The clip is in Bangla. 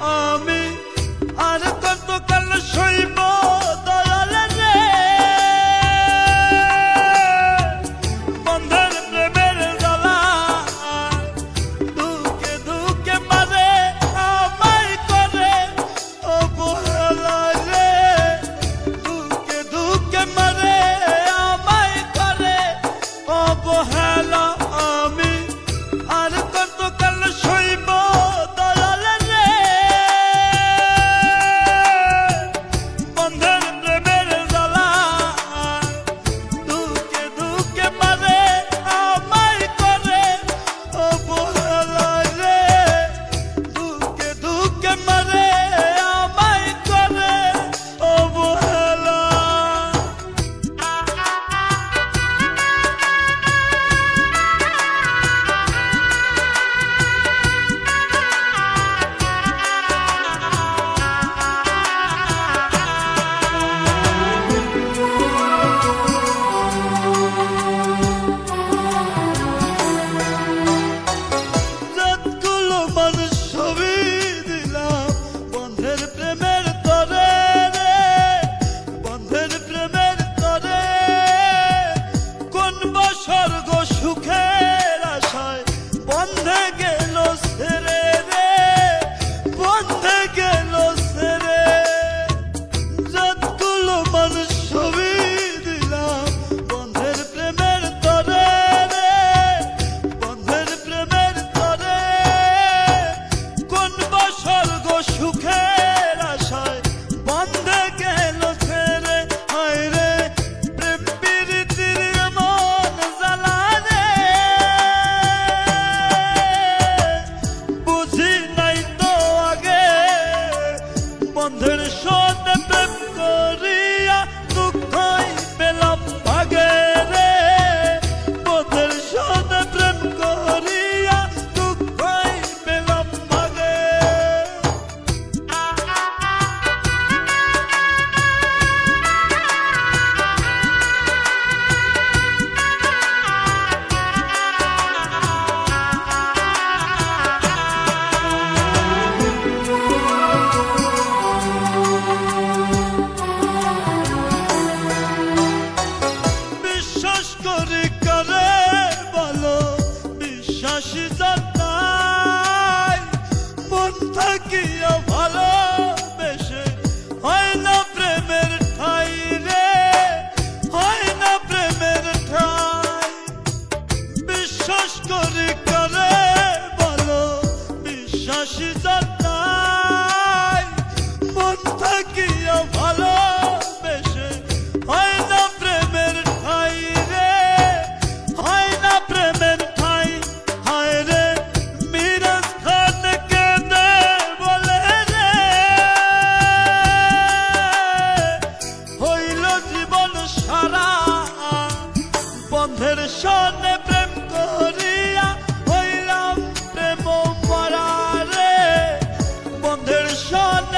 Amen. সনে প্রেম করিয়া হইলাম প্রেম পরারে। বন্ধের সনে